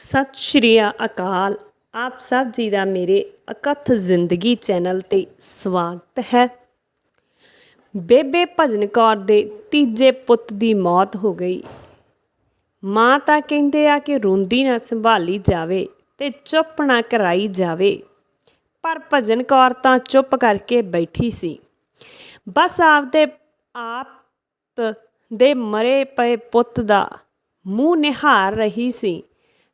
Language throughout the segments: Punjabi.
ਸਤਿ ਸ਼੍ਰੀ ਅਕਾਲ। ਆਪ ਸਭ ਜੀ ਦਾ ਮੇਰੇ ਅਕਥ ਜ਼ਿੰਦਗੀ ਚੈਨਲ ਤੇ ਸਵਾਗਤ ਹੈ। ਬੇਬੇ ਭਜਨ ਕੌਰ ਦੇ ਤੀਜੇ ਪੁੱਤ ਦੀ ਮੌਤ ਹੋ ਗਈ। ਮਾਂ ਤਾਂ ਕਹਿੰਦੇ ਆ ਕਿ ਰੋਂਦੀ ਨਾ ਸੰਭਾਲੀ ਜਾਵੇ ਤੇ ਚੁੱਪ ਨਾ ਕਰਾਈ ਜਾਵੇ। ਪਰ ਭਜਨ ਕੌਰ ਤਾਂ ਚੁੱਪ ਕਰਕੇ ਬੈਠੀ ਸੀ। ਬਸ ਆਪਦੇ ਆਪ ਦੇ ਮਰੇ ਪਏ ਪੁੱਤ ਦਾ ਮੂੰਹ ਨਿਹਾਰ ਰਹੀ ਸੀ।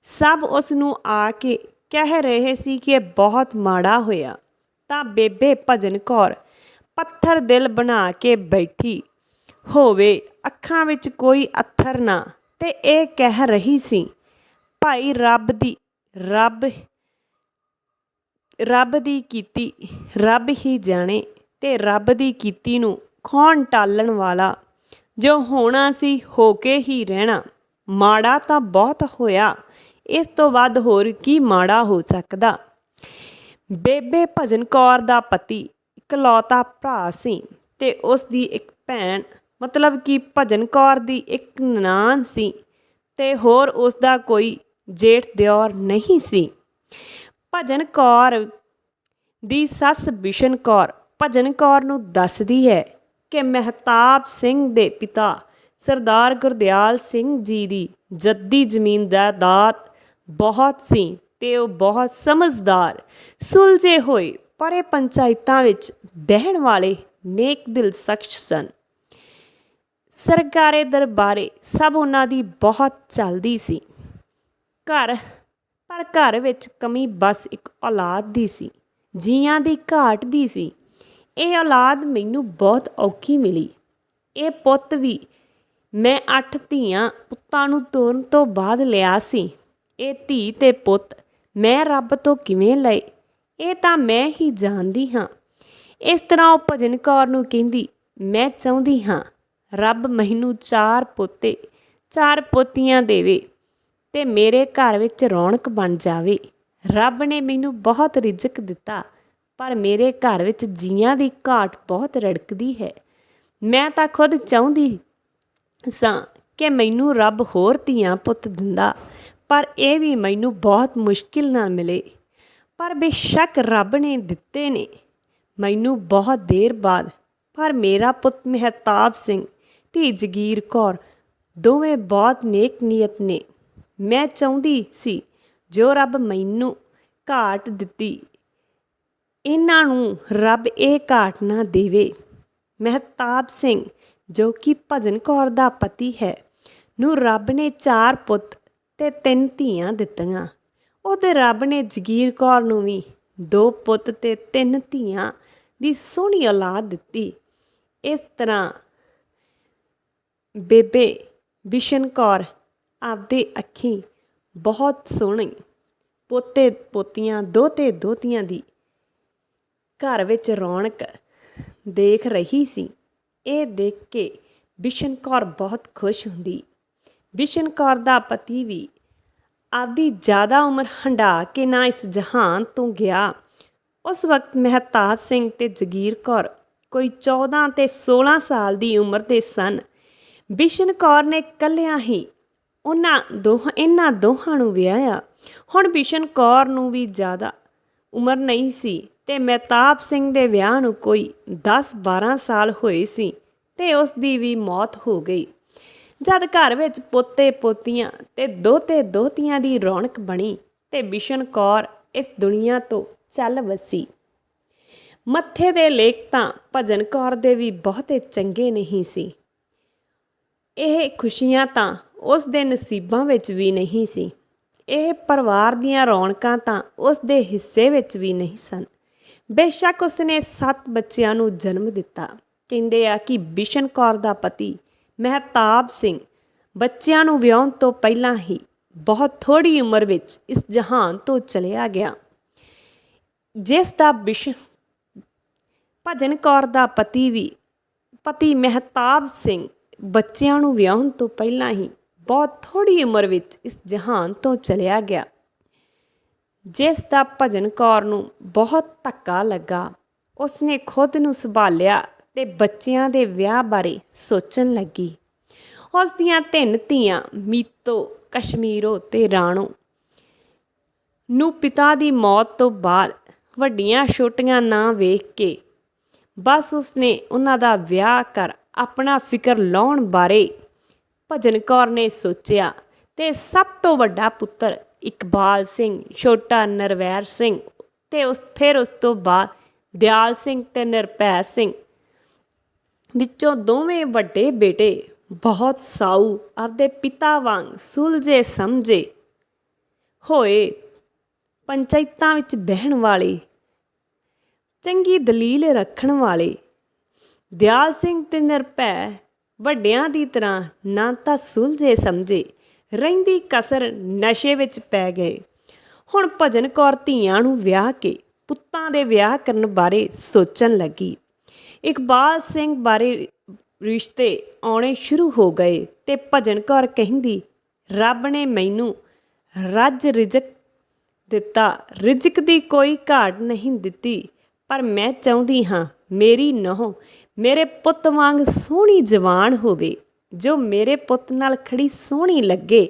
ਸਭ ਉਸ ਨੂੰ ਆ ਕੇ ਕਹਿ ਰਹੇ ਸੀ ਕਿ ਇਹ ਬਹੁਤ ਮਾੜਾ ਹੋਇਆ। ਤਾਂ ਬੇਬੇ ਭਜਨ ਕੌਰ ਪੱਥਰ ਦਿਲ ਬਣਾ ਕੇ ਬੈਠੀ। ਹੋਵੇ, ਅੱਖਾਂ ਵਿੱਚ ਕੋਈ ਅੱਥਰ ਨਾ। ਤੇ ਇਹ ਕਹਿ ਰਹੀ ਸੀ। ਭਾਈ ਰੱਬ ਦੀ, ਰੱਬ ਰੱਬ ਦੀ ਕੀਤੀ, ਰੱਬ ਹੀ ਜਾਣੇ ਤੇ ਰੱਬ ਦੀ ਕੀਤੀ ਨੂੰ ਕੌਣ ਟਾਲਣ ਵਾਲਾ? ਜੋ ਹੋਣਾ ਸੀ ਹੋ ਕੇ ਹੀ ਰਹਿਣਾ। ਮਾੜਾ ਤਾਂ ਬਹੁਤ ਹੋਇਆ। ਇਸ ਤੋਂ ਵੱਧ ਹੋਰ ਕੀ ਮਾੜਾ ਹੋ ਸਕਦਾ? ਬੇਬੇ ਭਜਨ ਕੌਰ ਦਾ ਪਤੀ ਇਕਲੌਤਾ ਭਰਾ ਸੀ ਤੇ ਉਸ ਦੀ ਇੱਕ ਭੈਣ, ਮਤਲਬ ਕਿ ਭਜਨ ਕੌਰ ਦੀ ਇੱਕ ਨਨਾਣ ਸੀ ਤੇ ਹੋਰ ਉਸ ਦਾ ਕੋਈ ਜੇਠ ਦਿਓਰ ਨਹੀਂ ਸੀ। ਭਜਨ ਕੌਰ ਦੀ ਸੱਸ ਬਿਸ਼ਨ ਕੌਰ ਭਜਨ ਕੌਰ ਨੂੰ ਦੱਸਦੀ ਹੈ ਕਿ ਮਹਿਤਾਬ ਸਿੰਘ ਦੇ ਪਿਤਾ ਸਰਦਾਰ ਗੁਰਦਿਆਲ ਸਿੰਘ ਜੀ ਦੀ ਜੱਦੀ ਜ਼ਮੀਨ ਦਾ ਦਾਤ ਬਹੁਤ ਸੀ ਤੇ ਉਹ ਬਹੁਤ ਸਮਝਦਾਰ, ਸੁਲਝੇ ਹੋਏ, ਪਰੇ ਪੰਚਾਇਤਾਂ ਵਿੱਚ ਬਹਿਣ ਵਾਲੇ ਨੇਕ ਦਿਲ ਸ਼ਖਸ ਸਨ। ਸਰਕਾਰੇ ਦਰਬਾਰੇ ਸਭ ਉਹਨਾਂ ਦੀ ਬਹੁਤ ਚੱਲਦੀ ਸੀ। ਘਰ, ਪਰ ਘਰ ਵਿੱਚ ਕਮੀ ਬਸ ਇੱਕ ਔਲਾਦ ਦੀ ਸੀ, ਜੀਆਂ ਦੀ ਘਾਟ ਦੀ ਸੀ। ਇਹ ਔਲਾਦ ਮੈਨੂੰ ਬਹੁਤ ਔਖੀ ਮਿਲੀ। ਇਹ ਪੁੱਤ ਵੀ ਮੈਂ ਅੱਠ ਧੀਆਂ ਪੁੱਤਾਂ ਨੂੰ ਤੋਰਨ ਤੋਂ ਬਾਅਦ ਲਿਆ ਸੀ। ਇਹ ਧੀ ਤੇ ਪੁੱਤ ਮੈਂ ਰੱਬ ਤੋਂ ਕਿਵੇਂ ਲਏ? ਇਹ ਤਾਂ ਮੈਂ ਹੀ ਜਾਣਦੀ ਹਾਂ। ਇਸ ਤਰ੍ਹਾਂ ਉਹ ਭਜਨ ਕੌਰ ਨੂੰ ਕਹਿੰਦੀ, ਮੈਂ ਚਾਹੁੰਦੀ ਹਾਂ, ਰੱਬ ਮੈਨੂੰ ਚਾਰ ਪੋਤੇ, ਚਾਰ ਪੋਤੀਆਂ ਦੇਵੇ ਤੇ ਮੇਰੇ ਘਰ ਵਿੱਚ ਰੌਣਕ ਬਣ ਜਾਵੇ। ਰੱਬ ਨੇ ਮੈਨੂੰ ਬਹੁਤ ਰਿਜ਼ਕ ਦਿੱਤਾ, ਪਰ ਮੇਰੇ ਘਰ ਵਿੱਚ ਜੀਆਂ ਦੀ ਘਾਟ ਬਹੁਤ ਰੜਕਦੀ ਹੈ। ਮੈਂ ਤਾਂ ਖੁਦ ਚਾਹੁੰਦੀ ਸਾਂ ਕਿ ਮੈਨੂੰ ਰੱਬ ਹੋਰ ਧੀਆਂ ਪੁੱਤ ਦਿੰਦਾ। ਪਰ ਇਹ ਵੀ ਮੈਨੂੰ ਬਹੁਤ ਮੁਸ਼ਕਿਲ ਨਾਲ ਮਿਲੇ। ਪਰ ਬੇਸ਼ੱਕ ਰੱਬ ਨੇ ਦਿੱਤੇ ਨੇ। ਮੈਨੂੰ ਬਹੁਤ ਦੇਰ ਬਾਅਦ ਪਰ ਮੇਰਾ ਪੁੱਤ ਮਹਿਤਾਬ ਸਿੰਘ, ਧੀ ਜਗੀਰ ਕੌਰ, ਦੋਵੇਂ ਬਹੁਤ ਨੇਕ ਨੀਅਤ ਨੇ। ਮੈਂ ਚਾਹੁੰਦੀ ਸੀ ਜੋ ਰੱਬ ਮੈਨੂੰ ਘਾਟ ਦਿੱਤੀ, ਇਹਨਾਂ ਨੂੰ ਰੱਬ ਇਹ ਘਾਟ ਨਾ ਦੇਵੇ। ਮਹਿਤਾਬ ਸਿੰਘ, ਜੋ ਕਿ ਭਜਨ ਕੌਰ ਦਾ ਪਤੀ ਹੈ, ਨੂੰ ਰੱਬ ਨੇ ਚਾਰ ਪੁੱਤ ਤੇ ਤਿੰਨ ਧੀਆਂ ਦਿੱਤੀਆਂ। ਉਹਦੇ ਰੱਬ ਨੇ ਜਗੀਰ ਕੌਰ ਨੂੰ ਵੀ ਦੋ ਪੁੱਤ ਤੇ ਤਿੰਨ ਧੀਆਂ ਦੀ ਸੋਹਣੀ ਔਲਾਦ ਦਿੱਤੀ। ਇਸ ਤਰ੍ਹਾਂ ਬੇਬੇ ਬਿਸ਼ਨ ਕੌਰ ਆਪਦੇ ਅੱਖੀ ਬਹੁਤ ਸੋਹਣੀ, ਪੋਤੇ ਪੋਤੀਆਂ ਦੋਤੇ ਦੋਤੀਆਂ ਦੀ ਘਰ ਵਿੱਚ ਰੌਣਕ ਦੇਖ ਰਹੀ ਸੀ। ਇਹ ਦੇਖ ਕੇ ਬਿਸ਼ਨ ਕੌਰ ਬਹੁਤ ਖੁਸ਼ ਹੁੰਦੀ। ਬਿਸ਼ਨ ਕੌਰ ਦਾ ਪਤੀ ਵੀ ਆਪਦੀ ਜ਼ਿਆਦਾ ਉਮਰ ਹੰਢਾ ਕੇ ਨਾ ਇਸ ਜਹਾਨ ਤੋਂ ਗਿਆ। ਉਸ ਵਕਤ ਮਹਿਤਾਬ ਸਿੰਘ ਤੇ ਜਗੀਰ ਕੌਰ ਕੋਈ 14 ਤੇ 16 ਸਾਲ ਦੀ ਉਮਰ ਦੇ ਸਨ। ਬਿਸ਼ਨ ਕੌਰ ਨੇ ਕੱਲਿਆਂ ਹੀ ਉਹਨਾਂ ਦੋਹਾਂ, ਇਹਨਾਂ ਦੋਹਾਂ ਨੂੰ ਵਿਆਹਿਆ। ਹੁਣ ਬਿਸ਼ਨ ਕੌਰ ਨੂੰ ਵੀ ਜ਼ਿਆਦਾ ਉਮਰ ਨਹੀਂ ਸੀ ਤੇ ਮਹਿਤਾਬ ਸਿੰਘ ਦੇ ਵਿਆਹ ਨੂੰ ਕੋਈ 10-12 ਸਾਲ ਹੋਏ ਸੀ ਤੇ ਉਸ ਦੀ ਵੀ ਮੌਤ ਹੋ ਗਈ। ਜਦ ਘਰ ਵਿੱਚ ਪੋਤੇ ਪੋਤੀਆਂ ਤੇ ਦੋਤੇ ਦੋਤੀਆਂ ਦੀ ਰੌਣਕ ਬਣੀ ਤੇ ਬਿਸ਼ਨ ਕੌਰ ਇਸ ਦੁਨੀਆ ਤੋਂ ਚੱਲ ਵਸੀ। ਮੱਥੇ ਦੇ ਲੇਖ ਤਾਂ ਭਜਨ ਕੌਰ ਦੇ ਵੀ ਬਹੁਤੇ ਚੰਗੇ ਨਹੀਂ ਸੀ। ਇਹ ਖੁਸ਼ੀਆਂ ਤਾਂ ਉਸ ਦੇ ਨਸੀਬਾਂ ਵਿੱਚ ਵੀ ਨਹੀਂ ਸੀ। ਇਹ ਪਰਿਵਾਰ ਦੀਆਂ ਰੌਣਕਾਂ ਤਾਂ ਉਸ ਦੇ ਹਿੱਸੇ ਵਿੱਚ ਵੀ ਨਹੀਂ ਸਨ। ਬੇਸ਼ੱਕ ਉਸਨੇ 7 ਬੱਚਿਆਂ ਨੂੰ ਜਨਮ ਦਿੱਤਾ। ਕਹਿੰਦੇ ਆ ਕਿ ਬਿਸ਼ਨ ਕੌਰ ਦਾ ਪਤੀ ਮਹਿਤਾਬ ਸਿੰਘ, ਬੱਚਿਆਂ ਨੂੰ ਵਿਆਹਣ ਤੋਂ ਪਹਿਲਾਂ ਹੀ ਬਹੁਤ ਥੋੜੀ ਉਮਰ ਵਿੱਚ ਇਸ ਜਹਾਨ ਤੋਂ ਚਲਿਆ ਗਿਆ। ਜਿਸ ਦਾ ਬਿਸ਼ਨ ਭਜਨ ਕੌਰ ਦਾ ਪਤੀ ਵੀ, ਪਤੀ ਮਹਿਤਾਬ ਸਿੰਘ ਬੱਚਿਆਂ ਨੂੰ ਵਿਆਹਣ ਤੋਂ ਪਹਿਲਾਂ ਹੀ ਬਹੁਤ ਥੋੜੀ ਉਮਰ ਵਿੱਚ ਇਸ ਜਹਾਨ ਤੋਂ ਚਲਿਆ ਗਿਆ। ਜਿਸ ਦਾ ਭਜਨ ਕੌਰ ਨੂੰ ਬਹੁਤ ਧੱਕਾ ਲੱਗਾ, ਉਸਨੇ ਖੁਦ ਨੂੰ ਸੰਭਾਲਿਆ ਤੇ ਬੱਚਿਆਂ ਦੇ ਵਿਆਹ ਬਾਰੇ ਸੋਚਣ ਲੱਗੀ। ਉਸ ਦੀਆਂ ਤਿੰਨ ਧੀਆਂ, ਮੀਤੋ, ਕਸ਼ਮੀਰੋ ਤੇ ਰਾਣੋ ਨੂੰ ਪਿਤਾ ਦੀ ਮੌਤ ਤੋਂ ਬਾਅਦ ਵੱਡੀਆਂ ਛੋਟੀਆਂ ਨਾ ਵੇਖ ਕੇ ਬਸ ਉਸਨੇ ਉਹਨਾਂ ਦਾ ਵਿਆਹ ਕਰ ਆਪਣਾ ਫਿਕਰ ਲਾਉਣ ਬਾਰੇ ਭਜਨ ਕੌਰ ਨੇ ਸੋਚਿਆ ਤੇ ਸਭ ਤੋਂ ਵੱਡਾ ਪੁੱਤਰ ਇਕਬਾਲ ਸਿੰਘ, ਛੋਟਾ ਨਰਵੈਰ ਸਿੰਘ ਤੇ ਉਸ, ਫਿਰ ਉਸ ਤੋਂ ਬਾਅਦ ਦਿਆਲ ਸਿੰਘ ਤੇ ਨਿਰਭੈ ਸਿੰਘ ਵਿੱਚੋਂ ਦੋਵੇਂ ਵੱਡੇ ਬੇਟੇ, ਬਹੁਤ ਸਾਊ, ਆਪਦੇ ਪਿਤਾ ਵਾਂਗ ਸੁਲਝੇ ਸਮਝੇ। ਹੋਏ, ਪੰਚਾਇਤਾਂ ਵਿੱਚ ਬਹਿਣ ਵਾਲੇ, ਚੰਗੀ ਦਲੀਲ ਰੱਖਣ ਵਾਲੇ। ਦਿਆਲ ਸਿੰਘ ਤੇ ਨਿਰਭੈ ਵੱਡਿਆਂ ਦੀ ਤਰ੍ਹਾਂ ਨਾ ਤਾਂ ਸੁਲਝੇ ਸਮਝੇ, ਰਹਿੰਦੀ ਕਸਰ ਨਸ਼ੇ ਵਿੱਚ ਪੈ ਗਏ। ਹੁਣ ਭਜਨ ਕੌਰ ਧੀਆਂ ਨੂੰ ਵਿਆਹ ਕੇ ਪੁੱਤਾਂ ਦੇ ਵਿਆਹ ਕਰਨ ਬਾਰੇ ਸੋਚਣ ਲੱਗੀ। ਇਕਬਾਲ ਸਿੰਘ ਬਾਰੇ ਰਿਸ਼ਤੇ ਆਉਣੇ ਸ਼ੁਰੂ ਹੋ ਗਏ ਤੇ ਭਜਨ ਕੌਰ ਕਹਿੰਦੀ, ਰੱਬ ਨੇ ਮੈਨੂੰ ਰੱਜ ਰਿਜਕ ਦਿੱਤਾ। ਰਿਜਕ ਦੀ ਕੋਈ ਘਾਟ ਨਹੀਂ ਦਿੱਤੀ, ਪਰ ਮੈਂ ਚਾਹੁੰਦੀ ਹਾਂ ਮੇਰੀ ਨਹੁੰ ਮੇਰੇ ਪੁੱਤ ਵਾਂਗ ਸੋਹਣੀ ਜਵਾਨ ਹੋਵੇ। ਜੋ ਮੇਰੇ ਪੁੱਤ ਨਾਲ ਖੜੀ ਸੋਹਣੀ ਲੱਗੇ।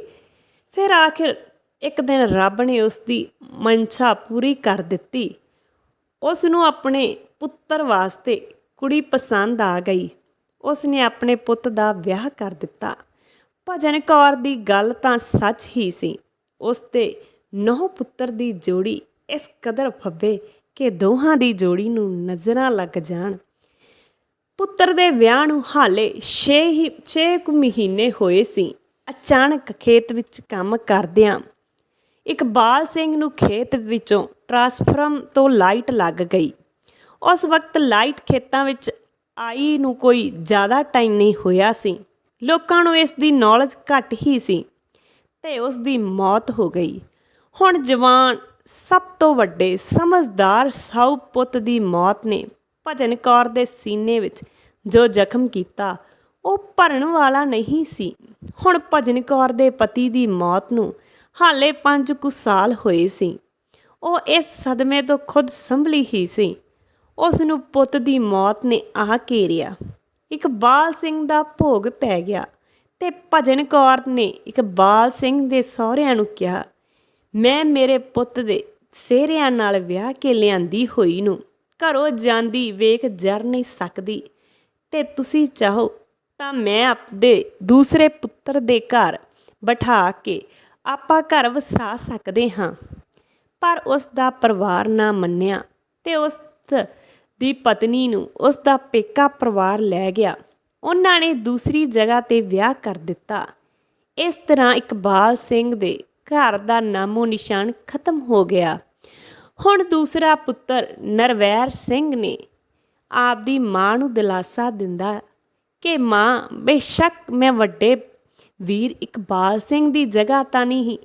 ਫਿਰ ਆਖਿਰ ਇੱਕ ਦਿਨ ਰੱਬ ਨੇ ਉਸ ਦੀ ਮਨਸ਼ਾ ਪੂਰੀ ਕਰ ਦਿੱਤੀ। ਉਸ ਨੂੰ ਆਪਣੇ ਪੁੱਤਰ ਵਾਸਤੇ ਕੁੜੀ ਪਸੰਦ ਆ ਗਈ। ਉਸ ਨੇ ਆਪਣੇ ਪੁੱਤ ਦਾ ਵਿਆਹ ਕਰ ਦਿੱਤਾ। ਭਜਨ ਕੌਰ ਦੀ ਗੱਲ ਤਾਂ ਸੱਚ ਹੀ ਸੀ। ਉਸ ਤੇ ਨੌ ਪੁੱਤਰ ਦੀ ਜੋੜੀ ਇਸ ਕਦਰ ਫੱਬੇ ਕਿ ਦੋਹਾਂ ਦੀ ਜੋੜੀ ਨੂੰ ਨਜ਼ਰਾਂ ਲੱਗ ਜਾਣ। ਪੁੱਤਰ ਦੇ ਵਿਆਹ ਨੂੰ ਹਾਲੇ 6 ਹੀ 6 ਕੁ ਮਹੀਨੇ ਹੋਏ ਸੀ। ਅਚਾਨਕ ਖੇਤ ਵਿੱਚ ਕੰਮ ਕਰਦਿਆਂ ਇਕਬਾਲ ਸਿੰਘ ਨੂੰ ਖੇਤ ਵਿੱਚੋਂ ਟ੍ਰਾਂਸਫਰਮ ਤੋਂ ਲਾਈਟ ਲੱਗ ਗਈ। ਉਸ ਵਕਤ ਲਾਈਟ ਖੇਤਾਂ ਵਿੱਚ ਆਈ ਨੂੰ ਕੋਈ ਜ਼ਿਆਦਾ ਟਾਈਮ ਨਹੀਂ ਹੋਇਆ ਸੀ। ਲੋਕਾਂ ਨੂੰ ਇਸ ਦੀ ਨੌਲੇਜ ਘੱਟ ਹੀ ਸੀ ਤੇ ਉਸ ਦੀ ਮੌਤ ਹੋ ਗਈ। ਹੁਣ ਜਵਾਨ ਸਭ ਤੋਂ ਵੱਡੇ ਸਮਝਦਾਰ ਸਾਊ ਪੁੱਤ ਦੀ ਮੌਤ ਨੇ ਭਜਨ ਕੌਰ ਦੇ ਸੀਨੇ ਵਿੱਚ ਜੋ ਜ਼ਖਮ ਕੀਤਾ, ਉਹ ਭਰਨ ਵਾਲਾ ਨਹੀਂ ਸੀ। ਹੁਣ ਭਜਨ ਕੌਰ ਦੇ ਪਤੀ ਦੀ ਮੌਤ ਨੂੰ ਹਾਲੇ 5 ਕੁ ਸਾਲ ਹੋਏ ਸੀ। ਉਹ ਇਸ ਸਦਮੇ ਤੋਂ ਖੁਦ ਸੰਭਲੀ ਹੀ ਸੀ। ਉਸ ਨੂੰ ਪੁੱਤ ਦੀ ਮੌਤ ਨੇ ਆ ਘੇਰਿਆ। ਇਕਬਾਲ ਸਿੰਘ ਦਾ ਭੋਗ ਪੈ ਗਿਆ ਤੇ ਭਜਨ ਕੌਰ ਨੇ ਇਕਬਾਲ ਸਿੰਘ ਦੇ ਸਹੁਰਿਆਂ ਨੂੰ ਕਿਹਾ, ਮੈਂ ਮੇਰੇ ਪੁੱਤ ਦੇ ਸਿਹਰਿਆਂ ਨਾਲ ਵਿਆਹ ਕੇ ਲਿਆਂਦੀ ਹੋਈ ਨੂੰ। ਘਰੋਂ ਜਾਂਦੀ ਵੇਖ ਜਰ ਨਹੀਂ ਸਕਦੀ। ਤੇ ਤੁਸੀਂ ਚਾਹੋ ਤਾਂ ਮੈਂ ਆਪਦੇ ਦੂਸਰੇ ਪੁੱਤਰ ਦੇ ਘਰ ਬਿਠਾ ਕੇ ਆਪਾਂ ਘਰ ਵਸਾ ਸਕਦੇ ਹਾਂ। ਪਰ ਉਸ ਦਾ ਪਰਿਵਾਰ ਨਾ ਮੰਨਿਆ ਤੇ ਉਸ ਦੀ ਪਤਨੀ ਨੂੰ ਉਸ ਦਾ ਪੇਕਾ ਪਰਿਵਾਰ ਲੈ ਗਿਆ। ਉਹਨਾਂ ਨੇ ਦੂਸਰੀ ਜਗ੍ਹਾ ਤੇ ਵਿਆਹ ਕਰ ਦਿੱਤਾ। ਇਸ ਤਰ੍ਹਾਂ ਇਕਬਾਲ ਸਿੰਘ ਦੇ ਘਰ ਦਾ ਨਾਮੋ ਨਿਸ਼ਾਨ ਖਤਮ ਹੋ ਗਿਆ। ਹੁਣ ਦੂਸਰਾ ਪੁੱਤਰ ਨਰਵੈਰ ਸਿੰਘ ਨੇ ਆਪਦੀ ਮਾਂ ਨੂੰ ਦਿਲਾਸਾ ਦਿੰਦਾ ਕਿ, ਮਾਂ, ਬੇਸ਼ੱਕ ਮੈਂ ਵੱਡੇ ਵੀਰ ਇਕਬਾਲ ਸਿੰਘ ਦੀ ਜਗ੍ਹਾ ਤਾਂ ਨਹੀਂ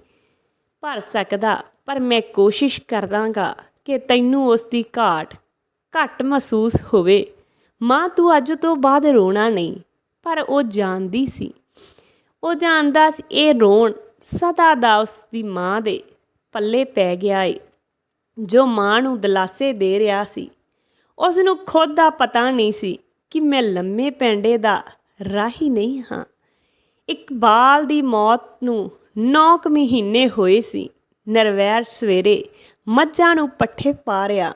ਭਰ ਸਕਦਾ, ਪਰ ਮੈਂ ਕੋਸ਼ਿਸ਼ ਕਰਦਾਂਗਾ ਕਿ ਤੈਨੂੰ ਉਸ ਦੀ ਘਾਟ ਘੱਟ ਮਹਿਸੂਸ ਹੋਵੇ। ਮਾਂ ਤੂੰ ਅੱਜ ਤੋਂ ਬਾਅਦ ਰੋਣਾ ਨਹੀਂ, ਪਰ ਉਹ ਜਾਣਦੀ ਸੀ। ਉਹ ਜਾਣਦਾ ਸੀ ਇਹ ਰੋਣ ਸਦਾ ਦਾ ਉਸ ਦੀ ਮਾਂ ਦੇ ਪੱਲੇ ਪੈ ਗਿਆ ਏ, ਜੋ ਮਾਂ ਨੂੰ ਦਲਾਸੇ ਦੇ ਰਿਹਾ ਸੀ। ਉਸ ਨੂੰ ਖੁਦ ਦਾ ਪਤਾ ਨਹੀਂ ਸੀ ਕਿ ਮੈਂ ਲੰਮੇ ਪੈਂਡੇ ਦਾ ਰਾਹੀ ਨਹੀਂ ਹਾਂ। ਇਕਬਾਲ ਦੀ ਮੌਤ ਨੂੰ 9 ਮਹੀਨੇ ਹੋਏ ਸੀ। ਨਰਵੈਰ ਸਵੇਰੇ ਮੱਝਾਂ ਨੂੰ ਪੱਠੇ ਪਾ ਰਿਆ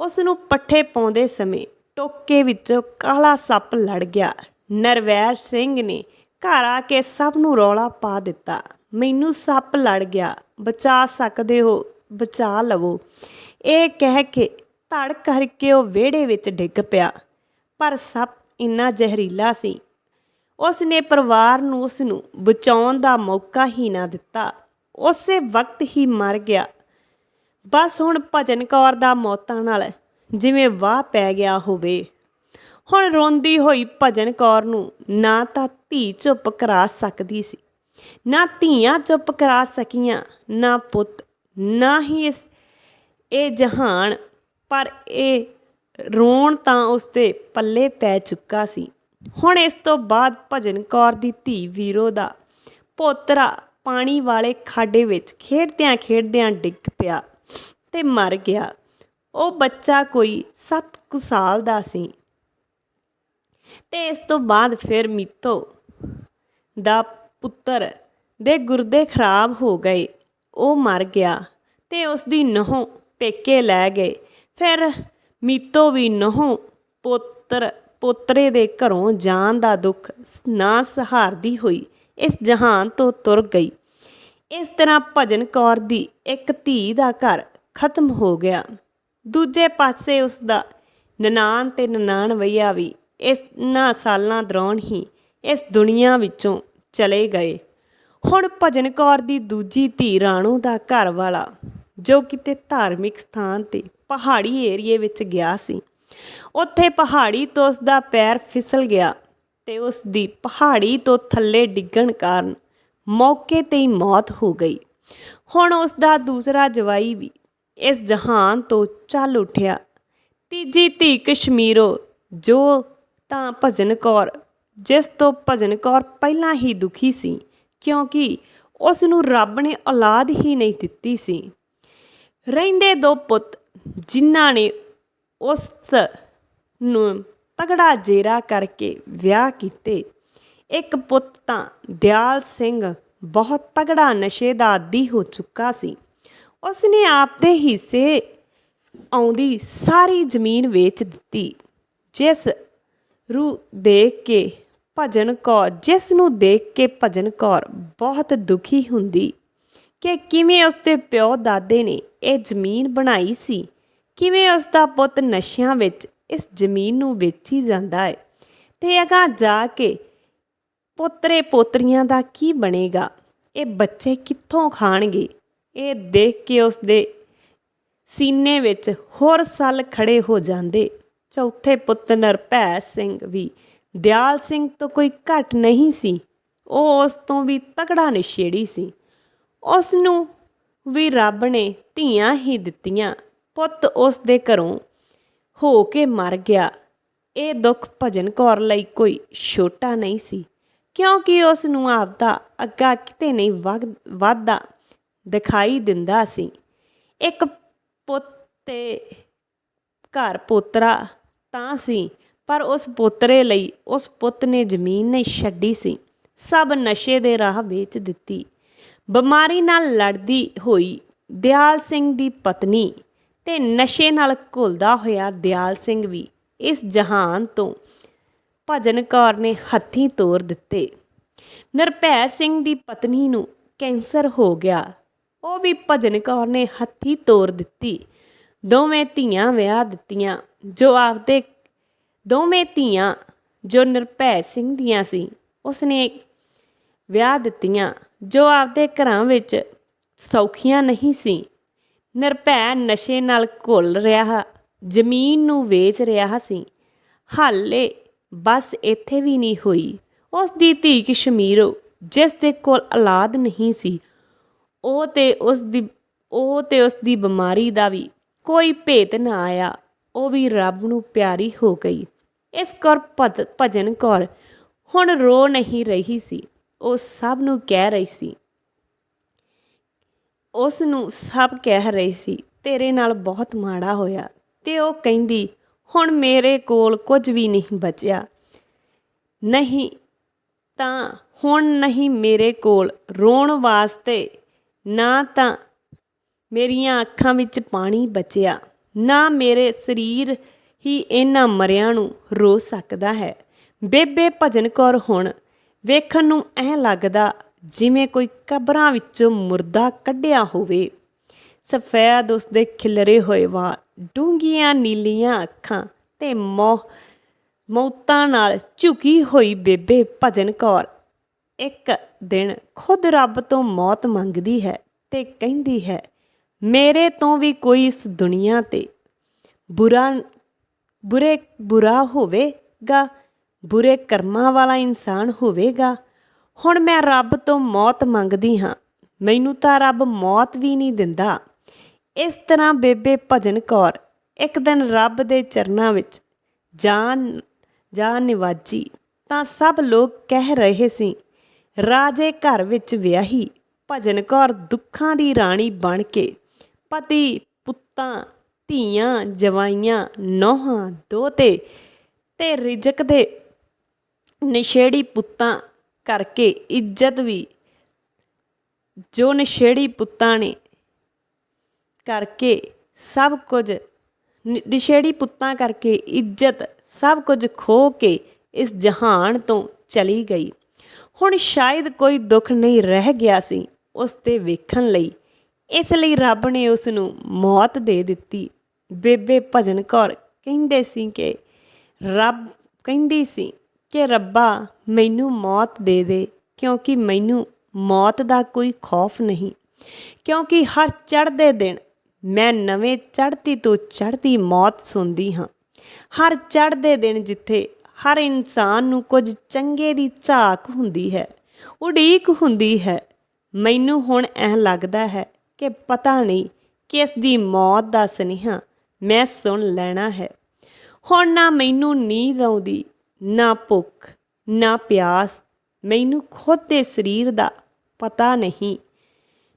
ਉਸ ਨੂੰ ਪੱਠੇ ਪਾਉਂਦੇ ਸਮੇਂ ਟੋਕੇ ਵਿੱਚੋਂ ਕਾਲਾ ਸੱਪ ਲੜ ਗਿਆ। ਨਰਵੈਰ ਸਿੰਘ ਨੇ ਘਰ ਆ ਕੇ ਸਭ ਨੂੰ ਰੌਲਾ ਪਾ ਦਿੱਤਾ। ਮੈਨੂੰ ਸੱਪ ਲੜ ਗਿਆ, ਬਚਾ ਸਕਦੇ ਹੋ, ਬਚਾ ਲਵੋ। ਇਹ ਕਹਿ ਕੇ ਧੜ ਕਰਕੇ ਉਹ ਵਿਹੜੇ ਵਿੱਚ ਡਿੱਗ ਪਿਆ। ਪਰ ਸੱਪ ਇੰਨਾ ਜ਼ਹਿਰੀਲਾ ਸੀ। ਉਸ ਨੇ ਪਰਿਵਾਰ ਨੂੰ ਉਸ ਨੂੰ ਬਚਾਉਣ ਦਾ ਮੌਕਾ ਹੀ ਨਾ ਦਿੱਤਾ। ਉਸੇ ਵਕਤ ਹੀ ਮਰ ਗਿਆ। ਬਸ ਹੁਣ ਭਜਨ ਕੌਰ ਦਾ ਮੌਤਾਂ ਨਾਲ ਜਿਵੇਂ ਵਾਹ ਪੈ ਗਿਆ ਹੋਵੇ। ਹੁਣ ਰੋਂਦੀ ਹੋਈ ਭਜਨ ਕੌਰ ਨੂੰ ਨਾ ਤਾਂ ਧੀ ਚੁੱਪ ਕਰਾ ਸਕਦੀ ਸੀ, ਨਾ ਧੀਆਂ ਚੁੱਪ ਕਰਾ ਸਕੀਆਂ, ਨਾ ਪੁੱਤ, ਨਾ ਹੀ ਇਸ, ਇਹ ਜਹਾਨ, ਪਰ ਇਹ ਰੋਣ ਤਾਂ ਉਸ ਪੱਲੇ ਪੈ ਚੁੱਕਾ ਸੀ। ਹੁਣ ਇਸ ਤੋਂ ਬਾਅਦ ਭਜਨ ਕੌਰ ਦੀ ਧੀ ਵੀਰੋ ਦਾ ਪੋਤਰਾ ਪਾਣੀ ਵਾਲੇ ਖਾਡੇ ਵਿੱਚ ਖੇਡਦਿਆਂ ਖੇਡਦਿਆਂ ਡਿੱਗ ਪਿਆ। ਤੇ ਮਰ ਗਿਆ। ਉਹ ਬੱਚਾ ਕੋਈ 7 ਕੁ ਸਾਲ ਦਾ ਸੀ। ਤੇ ਇਸ ਤੋਂ ਬਾਅਦ ਫਿਰ ਮੀਤੋ ਦਾ ਪੁੱਤਰ ਦੇ ਗੁਰਦੇ ਖਰਾਬ ਹੋ ਗਏ। ਉਹ ਮਰ ਗਿਆ ਤੇ ਉਸ ਦੀ ਨਹੁੰ ਪੇਕੇ ਲੈ ਗਏ। ਫਿਰ ਮੀਤੋ ਵੀ ਨਹੁੰ ਪੁੱਤਰ, ਪੋਤਰੇ ਦੇ ਘਰੋਂ ਜਾਣ ਦਾ ਦੁੱਖ ਨਾ ਸਹਾਰਦੀ ਹੋਈ। ਇਸ ਜਹਾਨ ਤੋਂ ਤੁਰ ਗਈ। ਇਸ ਤਰ੍ਹਾਂ ਭਜਨ ਕੌਰ ਦੀ ਇੱਕ ਧੀ ਦਾ ਘਰ ਖਤਮ ਹੋ ਗਿਆ। ਦੂਜੇ ਪਾਸੇ ਉਸ ਦਾ ਨਨਾਣ ਤੇ ਨਨਾਣਵਈਆ ਵੀ ਇਸਨਾਂ ਸਾਲਾਂ ਦੌਰਾਨ ਹੀ ਇਸ ਦੁਨੀਆ ਵਿੱਚੋਂ ਚਲੇ ਗਏ। ਹੁਣ ਭਜਨ ਕੌਰ ਦੀ ਦੂਜੀ ਧੀ ਰਾਣੂ ਦਾ ਘਰ ਵਾਲਾ ਜੋ ਕਿਤੇ ਧਾਰਮਿਕ ਸਥਾਨ ਤੇ ਪਹਾੜੀ ਏਰੀਏ ਵਿੱਚ ਗਿਆ ਸੀ। ਉੱਥੇ ਪਹਾੜੀ ਤੋਂ ਉਸ ਦਾ ਪੈਰ ਫਿਸਲ ਗਿਆ ਤੇ ਉਸ ਦੀ ਪਹਾੜੀ ਤੋਂ ਥੱਲੇ ਡਿੱਗਣ ਕਾਰਨ ਮੌਕੇ ਤੇ ਹੀ ਮੌਤ ਹੋ ਗਈ। ਹੁਣ ਉਸ ਦਾ ਦੂਸਰਾ ਜਵਾਈ ਵੀ ਇਸ ਜਹਾਨ ਤੋਂ ਚੱਲ ਉੱਠਿਆ। ਤੀਜੀ ਧੀ ਕਸ਼ਮੀਰੋ, ਜੋ ਤਾਂ ਭਜਨ ਕੌਰ, ਜਿਸ ਤੋਂ ਭਜਨ ਕੌਰ ਪਹਿਲਾਂ ਹੀ ਦੁਖੀ ਸੀ, ਕਿਉਂਕਿ ਉਸ ਨੂੰ ਰੱਬ ਨੇ ਔਲਾਦ ਹੀ ਨਹੀਂ ਦਿੱਤੀ ਸੀ। ਰਹਿੰਦੇ ਦੋ ਪੁੱਤ, ਜਿਨ੍ਹਾਂ ਨੇ ਉਸ ਨੂੰ ਤਗੜਾ ਜੇਰਾ ਕਰਕੇ ਵਿਆਹ ਕੀਤੇ। ਇੱਕ ਪੁੱਤ ਤਾਂ ਦਿਆਲ ਸਿੰਘ ਬਹੁਤ ਤਗੜਾ ਨਸ਼ੇ ਦਾ ਆਦੀ ਹੋ ਚੁੱਕਾ ਸੀ। ਉਸ ਨੇ ਆਪਦੇ ਹਿੱਸੇ ਆਉਂਦੀ ਸਾਰੀ ਜ਼ਮੀਨ ਵੇਚ ਦਿੱਤੀ, ਜਿਸ ਰੂ ਦੇਖ ਕੇ ਭਜਨ ਕੌਰ, ਜਿਸ ਨੂੰ ਦੇਖ ਕੇ ਭਜਨ ਕੌਰ ਬਹੁਤ ਦੁਖੀ ਹੁੰਦੀ ਕਿ ਕਿਵੇਂ ਉਸਦੇ ਪਿਓ ਦਾਦੇ ਨੇ ਇਹ ਜ਼ਮੀਨ ਬਣਾਈ ਸੀ, ਕਿਵੇਂ ਉਸ ਦਾ ਪੁੱਤ ਨਸ਼ਿਆਂ ਵਿੱਚ ਇਸ ਜ਼ਮੀਨ ਨੂੰ ਵੇਚੀ ਜਾਂਦਾ ਹੈ। ਤੇ ਅਗਾ ਜਾ ਕੇ ਪੋਤਰੇ ਪੋਤਰੀਆਂ ਦਾ ਕੀ ਬਣੇਗਾ? ਇਹ ਬੱਚੇ ਕਿੱਥੋਂ ਖਾਣਗੇ? ਇਹ ਦੇਖ ਕੇ ਉਸ ਦੇ ਸੀਨੇ ਵਿੱਚ ਹੋਰ ਸੱਲ ਖੜੇ ਹੋ ਜਾਂਦੇ। ਚੌਥੇ ਪੁੱਤ ਨਰਭੈ ਸਿੰਘ ਵੀ ਦਿਆਲ ਸਿੰਘ ਤੋਂ ਕੋਈ ਘੱਟ ਨਹੀਂ ਸੀ। ਉਹ ਉਸ ਤੋਂ ਵੀ ਤਕੜਾ ਨਸ਼ੇੜੀ ਸੀ। ਉਸ ਨੂੰ ਵੀ ਰੱਬ ਨੇ ਧੀਆਂ ਹੀ ਦਿੱਤੀਆਂ। ਪੁੱਤ ਉਸ ਦੇ ਘਰੋਂ ਹੋ ਕੇ ਮਰ ਗਿਆ। ਇਹ ਦੁੱਖ ਭਜਨ ਕੌਰ ਲਈ ਕੋਈ ਛੋਟਾ ਨਹੀਂ ਸੀ। ਕਿਉਂਕਿ ਉਸ ਨੂੰ ਆਪਦਾ ਅੱਗਾ ਕਿਤੇ ਨਹੀਂ ਵਾਧਾ ਦਿਖਾਈ ਦਿੰਦਾ ਸੀ। ਇੱਕ ਪੁੱਤ ਤੇ ਘਰ ਪੋਤਰਾ ਤਾਂ ਸੀ, ਪਰ ਉਸ ਪੋਤਰੇ ਲਈ ਉਸ ਪੁੱਤ ਨੇ ਜ਼ਮੀਨ ਨਹੀਂ ਛੱਡੀ ਸੀ। ਸਭ ਨਸ਼ੇ ਦੇ ਰਾਹ ਵੇਚ ਦਿੱਤੀ। ਬਿਮਾਰੀ ਨਾਲ ਲੜਦੀ ਹੋਈ ਦਿਆਲ ਸਿੰਘ ਦੀ ਪਤਨੀ ਤੇ ਨਸ਼ੇ ਨਾਲ ਘੁਲਦਾ ਹੋਇਆ ਦਿਆਲ ਸਿੰਘ ਵੀ ਇਸ ਜਹਾਨ ਤੋਂ ਭਜਨ ਕੌਰ ਨੇ ਹੱਥੀਂ ਤੋਰ ਦਿੱਤੇ। ਨਿਰਭੈ ਸਿੰਘ ਦੀ ਪਤਨੀ ਨੂੰ ਕੈਂਸਰ ਹੋ ਗਿਆ। ਉਹ ਵੀ ਭਜਨ ਕੌਰ ਨੇ ਹੱਥੀਂ ਤੋਰ ਦਿੱਤੀ। ਦੋਵੇਂ ਧੀਆਂ ਵਿਆਹ ਦਿੱਤੀਆਂ, ਜੋ ਆਪਦੇ ਦੋਵੇਂ ਧੀਆਂ, ਜੋ ਨਿਰਭੈ ਸਿੰਘ ਦੀਆਂ ਸੀ, ਉਸਨੇ ਵਿਆਹ ਦਿੱਤੀਆਂ, ਜੋ ਆਪਦੇ ਘਰਾਂ ਵਿੱਚ ਸੌਖੀਆਂ ਨਹੀਂ ਸੀ। ਨਿਰਭੈ ਨਸ਼ੇ ਨਾਲ ਘੁਲ ਰਿਹਾ, ਜ਼ਮੀਨ ਨੂੰ ਵੇਚ ਰਿਹਾ ਸੀ। ਹਾਲੇ ਬਸ ਇੱਥੇ ਵੀ ਨਹੀਂ ਹੋਈ। ਉਸ ਦੀ ਧੀ ਕਸ਼ਮੀਰੋ, ਜਿਸ ਦੇ ਕੋਲ ਔਲਾਦ ਨਹੀਂ ਸੀ, ਉਹ ਤੇ ਉਸ ਦੀ, ਉਹ ਤੇ ਉਸ ਦੀ ਬਿਮਾਰੀ ਦਾ ਵੀ ਕੋਈ ਭੇਤ ਨਾ ਆਇਆ। ਉਹ ਵੀ ਰੱਬ ਨੂੰ ਪਿਆਰੀ ਹੋ ਗਈ। ਇਸ ਕਰ ਭਜਨ ਕੌਰ ਹੁਣ ਰੋ ਨਹੀਂ ਰਹੀ ਸੀ। ਉਹ ਸਭ ਨੂੰ ਕਹਿ ਰਹੀ ਸੀ। ਉਸ ਨੂੰ ਸਭ ਕਹਿ ਰਹੀ ਸੀ, ਤੇਰੇ ਨਾਲ ਬਹੁਤ ਮਾੜਾ ਹੋਇਆ। ਤੇ ਉਹ ਕਹਿੰਦੀ ਹੁਣ ਮੇਰੇ ਕੋਲ ਕੁਝ ਵੀ ਨਹੀਂ ਬਚਿਆ। ਨਹੀਂ ਤਾਂ ਹੁਣ ਨਹੀਂ ਮੇਰੇ ਕੋਲ ਰੋਣ ਵਾਸਤੇ ਨਾ ਤਾਂ ਮੇਰੀਆਂ ਅੱਖਾਂ ਵਿੱਚ ਪਾਣੀ ਬਚਿਆ, ਨਾ ਮੇਰੇ ਸਰੀਰ ਹੀ ਇਹਨਾਂ ਮਰਿਆਂ ਨੂੰ ਰੋ ਸਕਦਾ ਹੈ। ਬੇਬੇ ਭਜਨ ਕੌਰ ਹੁਣ ਵੇਖਣ ਨੂੰ ਐ ਲੱਗਦਾ ਜਿਵੇਂ ਕੋਈ ਕਬਰਾਂ ਵਿੱਚੋਂ ਮੁਰਦਾ ਕੱਢਿਆ ਹੋਵੇ। ਸਫੈਦ ਉਸਦੇ ਖਿਲਰੇ ਹੋਏ ਵਾਲ ਡੂੰਘੀਆਂ ਨੀਲੀਆਂ ਅੱਖਾਂ ਤੇ ਮੋਹ, ਮੌਤਾਂ ਨਾਲ ਝੁਕੀ ਹੋਈ ਬੇਬੇ ਭਜਨ ਕੌਰ। ਇੱਕ ਦਿਨ ਖੁਦ ਰੱਬ ਤੋਂ ਮੌਤ ਮੰਗਦੀ ਹੈ ਤੇ ਕਹਿੰਦੀ ਹੈ, ਮੇਰੇ ਤੋਂ ਵੀ ਕੋਈ ਇਸ ਦੁਨੀਆ ਤੇ ਬੁਰਾ, ਬੁਰੇ, ਬੁਰਾ ਹੋਵੇਗਾ, ਬੁਰੇ ਕਰਮਾਂ ਵਾਲਾ ਇਨਸਾਨ ਹੋਵੇਗਾ। ਹੁਣ ਮੈਂ ਰੱਬ ਤੋਂ ਮੌਤ ਮੰਗਦੀ ਹਾਂ, ਮੈਨੂੰ ਤਾਂ ਰੱਬ ਮੌਤ ਵੀ ਨਹੀਂ ਦਿੰਦਾ। ਇਸ ਤਰ੍ਹਾਂ ਬੇਬੇ ਭਜਨ ਕੌਰ ਇੱਕ ਦਿਨ ਰੱਬ ਦੇ ਚਰਨਾਂ ਵਿੱਚ ਜਾਨ ਜਾਨ ਨਿਵਾਜੀ, ਤਾਂ ਸਭ ਲੋਕ ਕਹਿ ਰਹੇ ਸੀ, ਰਾਜੇ ਘਰ ਵਿੱਚ ਵਿਆਹੀ ਭਜਨ ਕੌਰ ਦੁੱਖਾਂ ਦੀ ਰਾਣੀ ਬਣ ਕੇ ਪਤੀ, ਪੁੱਤਾਂ, ਧੀਆਂ, ਜਵਾਈਆਂ, ਨੋਹਾਂ, ਦੋਤੇ ਤੇ ਰਿਜਕ ਦੇ ਨਸ਼ੇੜੀ ਪੁੱਤਾਂ ਕਰਕੇ ਇੱਜ਼ਤ ਵੀ ਜੋ ਨਸ਼ੇੜੀ ਪੁੱਤਾਂ ਨੇ ਕਰਕੇ ਸਭ ਕੁਝ, ਨ- ਨਸ਼ੇੜੀ ਪੁੱਤਾਂ ਕਰਕੇ ਇੱਜ਼ਤ ਸਭ ਕੁਝ ਖੋ ਕੇ ਇਸ ਜਹਾਨ ਤੋਂ ਚਲੀ ਗਈ। ਹੁਣ ਸ਼ਾਇਦ ਕੋਈ ਦੁੱਖ ਨਹੀਂ ਰਹਿ ਗਿਆ ਸੀ ਉਸ ਤੇ ਵੇਖਣ ਲਈ। ਇਸ ਲਈ ਰੱਬ ਨੇ ਉਸ ਨੂੰ ਮੌਤ ਦੇ ਦਿੱਤੀ। ਬੇਬੇ ਭਜਨ ਕੌਰ ਕਹਿੰਦੇ ਸੀ ਕਿ ਰੱਬ, ਕਹਿੰਦੀ ਸੀ ਕਿ ਰੱਬਾ ਮੈਨੂੰ ਮੌਤ ਦੇ ਦੇ ਕਿਉਂਕਿ ਮੈਨੂੰ ਮੌਤ ਦਾ ਕੋਈ ਖੌਫ ਨਹੀਂ। ਕਿਉਂਕਿ ਹਰ ਚੜ੍ਹਦੇ ਦਿਨ ਮੈਂ ਨਵੇਂ ਚੜ੍ਹਦੀ ਤੋਂ ਚੜ੍ਹਦੀ ਮੌਤ ਸੁਣਦੀ ਹਾਂ। ਹਰ ਚੜ੍ਹਦੇ ਦਿਨ ਜਿੱਥੇ ਹਰ ਇਨਸਾਨ ਨੂੰ ਕੁਝ ਚੰਗੇ ਦੀ ਝਾਕ ਹੁੰਦੀ ਹੈ, ਉਡੀਕ ਹੁੰਦੀ ਹੈ, ਮੈਨੂੰ ਹੁਣ ਐਂ ਲੱਗਦਾ ਹੈ ਕਿ ਪਤਾ ਨਹੀਂ ਕਿਸ ਦੀ ਮੌਤ ਦਾ ਸੁਨੇਹਾ ਮੈਂ ਸੁਣ ਲੈਣਾ ਹੈ। ਹੁਣ ਨਾ ਮੈਨੂੰ ਨੀਂਦ ਆਉਂਦੀ, ਨਾ ਭੁੱਖ, ਨਾ ਪਿਆਸ, ਮੈਨੂੰ ਖੁਦ ਦੇ ਸਰੀਰ ਦਾ ਪਤਾ ਨਹੀਂ।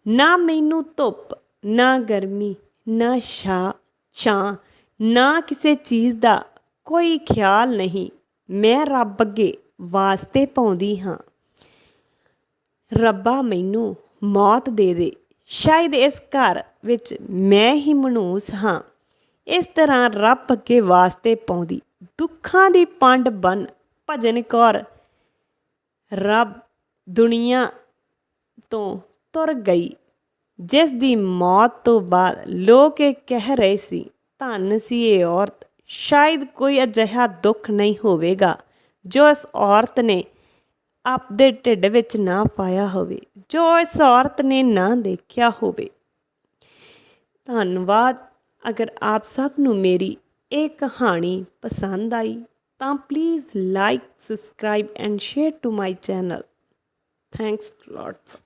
ਨਾ ਮੈਨੂੰ ਧੁੱਪ ਨਾ ਗਰਮੀ, ਨਾ ਛਾਂ ਛਾਂ, ਨਾ ਕਿਸੇ ਚੀਜ਼ ਦਾ ਕੋਈ ਖਿਆਲ ਨਹੀਂ। ਮੈਂ ਰੱਬ ਅੱਗੇ ਵਾਸਤੇ ਪਾਉਂਦੀ ਹਾਂ। ਰੱਬਾ ਮੈਨੂੰ ਮੌਤ ਦੇ ਦੇ। ਸ਼ਾਇਦ ਇਸ ਘਰ ਵਿੱਚ ਮੈਂ ਹੀ ਮਨੂਸ ਹਾਂ। ਇਸ ਤਰ੍ਹਾਂ ਰੱਬ ਅੱਗੇ ਵਾਸਤੇ ਪਾਉਂਦੀ। ਦੁੱਖਾਂ ਦੀ ਪੰਡ ਬਨ ਭਜਨ ਕੌਰ। ਰੱਬ ਦੁਨੀਆ ਤੋਂ ਤੁਰ ਗਈ। ਜਿਸ ਦੀ ਮੌਤ ਤੋਂ ਬਾਅਦ ਲੋਕ ਇਹ ਕਹਿ ਰਹੇ ਸੀ, ਧੰਨ ਸੀ ਇਹ ਔਰਤ, ਸ਼ਾਇਦ ਕੋਈ ਅਜਿਹਾ ਦੁੱਖ ਨਹੀਂ ਹੋਵੇਗਾ, ਜੋ ਇਸ ਔਰਤ ਨੇ ਆਪਦੇ ਢਿੱਡ ਵਿੱਚ ਨਾ ਪਾਇਆ ਹੋਵੇ, ਜੋ ਇਸ ਔਰਤ ਨੇ ਨਾ ਦੇਖਿਆ ਹੋਵੇ। ਧੰਨਵਾਦ। ਅਗਰ ਆਪ ਸਭ ਨੂੰ ਮੇਰੀ ਇਹ ਕਹਾਣੀ ਪਸੰਦ ਆਈ, ਤਾਂ please like subscribe and share to my channel thanks lots